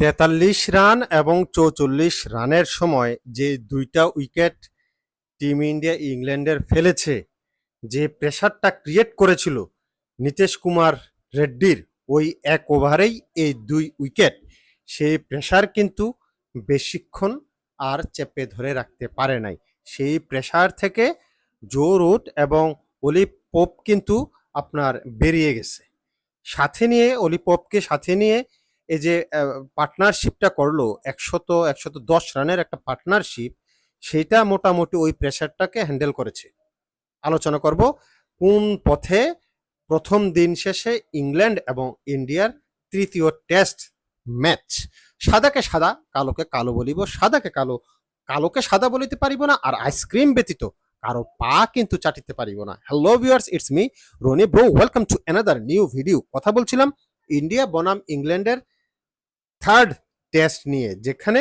তেতাল্লিশ রান এবং চৌচল্লিশ রানের সময় যে দুইটা উইকেট টিম ইন্ডিয়া ইংল্যান্ডের ফেলেছে, যে প্রেশারটা ক্রিয়েট করেছিল নীতিশ কুমার রেড্ডির, ওই এক ওভারেই এই দুই উইকেট সেই প্রেশার কিন্তু বেশিক্ষণ আর চেপে ধরে রাখতে পারে নাই। সেই প্রেশার থেকে জো রুট এবং অলিভ পোপ কিন্তু আপনার বেরিয়ে গেছে। সাথে নিয়ে অলিভ পোপকে সাথে নিয়ে এই যে পার্টনারশিপটা করল, একশত একশত দশ রানের একটা পার্টনারশিপ সেটা মোটামুটি ওই প্রেশারটাকে হ্যান্ডেল করেছে। আলোচনা করব কোন পথে প্রথম দিন শেষে ইংল্যান্ড এবং ইন্ডিয়ার তৃতীয় টেস্ট ম্যাচ সাদাকে সাদা, কালোকে কালো বলিব, সাদাকে কালো, কালোকে সাদা বলিতে পারিব না, আর আইসক্রিম ব্যতীত কারও পা কিন্তু চাটিতে পারিব না। Hello viewers it's me Roni bro welcome to another new video কথা বলছিলাম, ইন্ডিয়া বনাম ইংল্যান্ডের থার্ড টেস্ট নিয়ে, যেখানে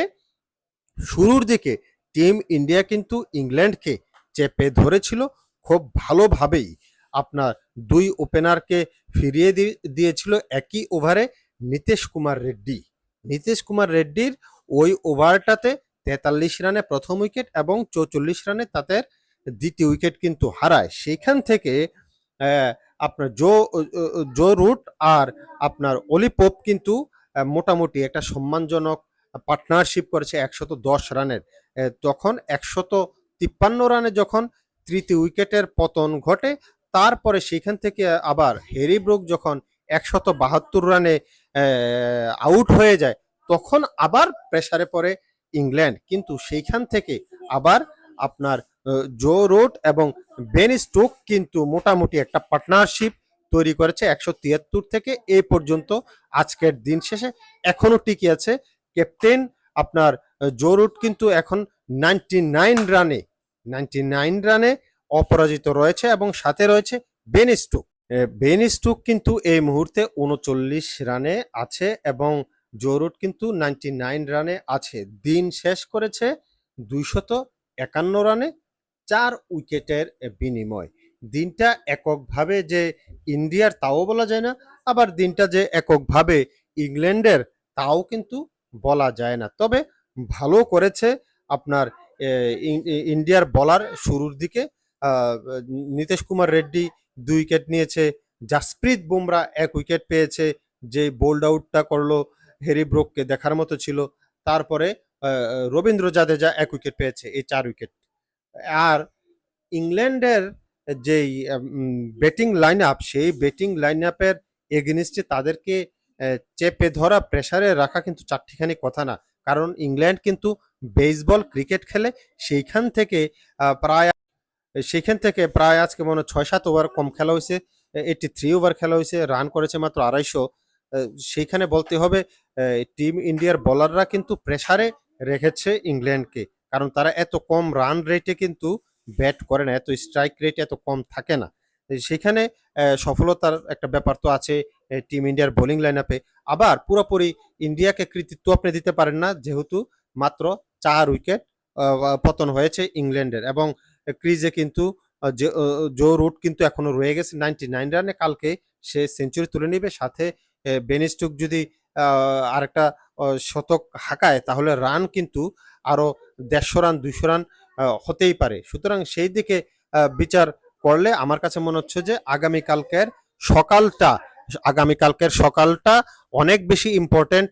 শুরুর দিকে টিম ইন্ডিয়া কিন্তু ইংল্যান্ডকে চেপে ধরেছিল খুব ভালোভাবেই। আপনার দুই ওপেনারকে ফিরিয়ে দিয়েছিল একই ওভারে নীতিশ কুমার রেড্ডি। নীতিশ কুমার রেড্ডির ওই ওভারটাতে তেতাল্লিশ রানে প্রথম উইকেট এবং চৌচল্লিশ রানে তাদের দ্বিতীয় উইকেট কিন্তু হারায়। সেইখান থেকে আপনার জো জো রুট আর আপনার অলি পোপ কিন্তু মোটামুটি একটা সম্মানজনক পার্টনারশিপ করেছে একশত দশ রানের। তখন একশত তিপ্পান্ন রানে যখন তৃতীয় উইকেটের পতন ঘটে, তারপরে সেখান থেকে আবার হ্যারি ব্রুক যখন একশত বাহাত্তর রানে আউট হয়ে যায়, তখন আবার প্রেসারে পড়ে ইংল্যান্ড। কিন্তু সেইখান থেকে আবার আপনার জো রোড এবং বেন স্টোক কিন্তু মোটামুটি একটা পার্টনারশিপ তৈরি করেছে একশো তিয়াত্তর থেকে এ পর্যন্ত আজকের দিন শেষে। এখনও টিকে আছে। ক্যাপ্টেন আপনার আহ, জো রুট কিন্তু এখন নাইনটি নাইন রানে নাইনটি নাইন রানে অপরাজিত রয়েছে এবং সাথে রয়েছে বেন স্টোক। বেন স্টোক কিন্তু এই মুহূর্তে উনচল্লিশ রানে আছে এবং জো রুট কিন্তু নাইনটি নাইন রানে আছে। দিন শেষ করেছে দুইশত একান্ন রানে চার উইকেটের বিনিময়। দিনটা এককভাবে যে ইন্ডিয়ার তাও বলা যায় না, আবার দিনটা যে এককভাবে ইংল্যান্ডের তাও কিন্তু বলা যায় না। তবে ভালো করেছে আপনার ইন্ডিয়ার বলার শুরুর দিকে নীতিশ কুমার রেড্ডি দুই উইকেট নিয়েছে, জাসপ্রীত বুমরা এক উইকেট পেয়েছে, যে বোল্ড আউটটা করল হেরি ব্রোককে দেখার মতো ছিল, তারপরে রবীন্দ্র জাদেজা এক উইকেট পেয়েছে, এই চার উইকেট। আর ইংল্যান্ডের যেই ব্যাটিং লাইন আপ সেই ব্যাটিং লাইন আপের এগেনিস্টে তাদেরকে চেপে ধরা প্রেসারে রাখা কিন্তু চারটিখানি কথা না। কারণ ইংল্যান্ড কিন্তু বেসবল ক্রিকেট খেলে সেইখান থেকে প্রায়, সেইখান থেকে প্রায় আজকে মনে ছয় সাত ওভার কম খেলা হয়েছে এইটি থ্রি ওভার খেলা হয়েছে রান করেছে মাত্র আড়াইশো। সেইখানে বলতে হবে টিম ইন্ডিয়ার বোলাররা কিন্তু প্রেসারে রেখেছে ইংল্যান্ডকে। কারণ তারা এত কম রান রেটে কিন্তু ব্যাট করে না, এত স্ট্রাইক রেট এত কম থাকে না। সেখানে সফলতার একটা ব্যাপার তো আছে টিম ইন্ডিয়ার বোলিং লাইন আপে আবার পুরোপুরি ইন্ডিয়াকে কৃতিত্ব আপনি দিতে পারেন না, যেহেতু মাত্র চার উইকেট পতন হয়েছে ইংল্যান্ডের। এবং ক্রিজে কিন্তু জো রুট কিন্তু এখনও রয়ে গেছে নাইনটি নাইন রানে কালকে সে সেঞ্চুরি তুলে নেবে, সাথে বেনিস্টুক যদি আরেকটা শতক হাঁকায়, তাহলে রান কিন্তু আরও দেড়শো রান দুশো রান হতেই পারে। সুতরাং সেই দিকে বিচার করলে আমার কাছে মনে হচ্ছে যে আগামীকালকের সকালটা আগামীকালকের সকালটা অনেক বেশি ইম্পর্টেন্ট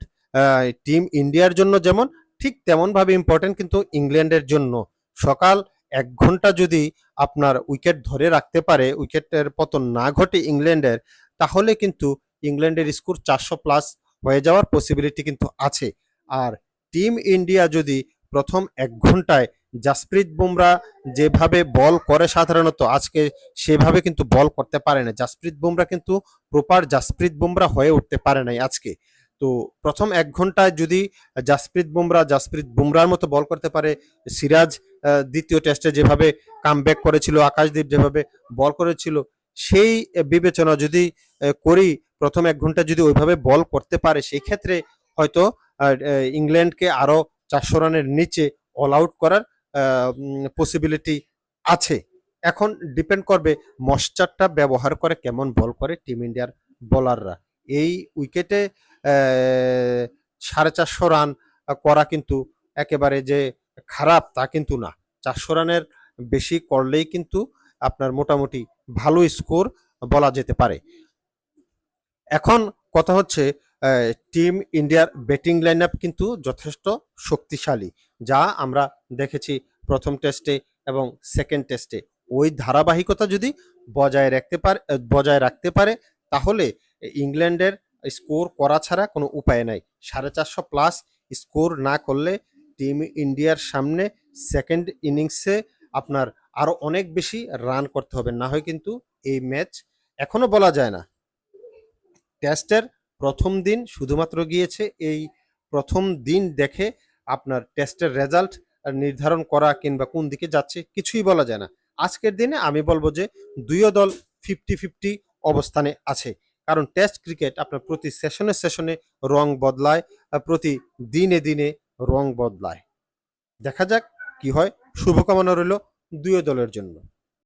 টিম ইন্ডিয়ার জন্য যেমন, ঠিক তেমন ভাবে ইম্পর্টেন্ট কিন্তু ইংল্যান্ডের জন্য। সকাল এক ঘণ্টা যদি আপনার উইকেট ধরে রাখতে পারে, উইকেটের পতন না ঘটে ইংল্যান্ডের, তাহলে কিন্তু ইংল্যান্ডের স্কোর চারশো প্লাস হয়ে যাওয়ার পসিবিলিটি কিন্তু আছে। আর টিম ইন্ডিয়া যদি প্রথম এক ঘন্টায় জাসপ্রীত বুমরা যেভাবে বল করে সাধারণত, আজকে সেভাবে কিন্তু বল করতে পারে না। জাসপ্রীত বুমরা কিন্তু প্রপার জাসপ্রীত বুমরা হয়ে উঠতে পারে নাই আজকে। তো প্রথম এক ঘন্টায় যদি জাসপ্রীত বুমরা, জাসপ্রীত বুমরার মতো বল করতে পারে, সিরাজ দ্বিতীয় টেস্টে যেভাবে কামব্যাক করেছিল, আকাশদীপ যেভাবে বল করেছিল, সেই বিবেচনা যদি করি, প্রথম এক ঘণ্টা যদি ওইভাবে বল করতে পারে সেই ক্ষেত্রে হয়তো ইংল্যান্ডকে আরও চারশো রানের নিচে অল আউট করার পসিবিলিটি আছে। এখন ডিপেন্ড করবে মশ্চারটা ব্যবহার করে কেমন বল করে টিম ইন্ডিয়ার বোলাররা এই উইকেটে সাড়ে চারশো রান করা কিন্তু একেবারে যে খারাপ তা কিন্তু না। চারশো রানের বেশি করলেই কিন্তু আপনার মোটামুটি ভালো স্কোর বলা যেতে পারে। এখন কথা হচ্ছে টিম ইন্ডিয়ার ব্যাটিং লাইন আপ কিন্তু যথেষ্ট শক্তিশালী, যা আমরা দেখেছি প্রথম টেস্টে এবং সেকেন্ড টেস্টে ওই ধারাবাহিকতা যদি বজায় রাখতে পারে বজায় রাখতে পারে, তাহলে ইংল্যান্ডের স্কোর করা ছাড়া কোনো উপায় নাই। সাড়ে চারশো প্লাস স্কোর না করলে টিম ইন্ডিয়ার সামনে সেকেন্ড ইনিংসে আপনার আরও অনেক বেশি রান করতে হবে। না হয় কিন্তু এই ম্যাচ এখনও বলা যায় না। টেস্টের প্রথম দিন শুধুমাত্র গিয়েছে, এই প্রথম দিন দেখে আপনার টেস্টের রেজাল্ট নির্ধারণ করা কিংবা কোন দিকে যাচ্ছে কিছুই বলা যায় না। আজকের দিনে আমি বলব যে দুইও দল ফিফটি ফিফটি অবস্থানে আছে। কারণ টেস্ট ক্রিকেট আপনার প্রতি সেশনে সেশনে রং বদলায় প্রতি দিনে দিনে রং বদলায়। দেখা যাক কি হয়। শুভকামনা রইল দুই দলের জন্য।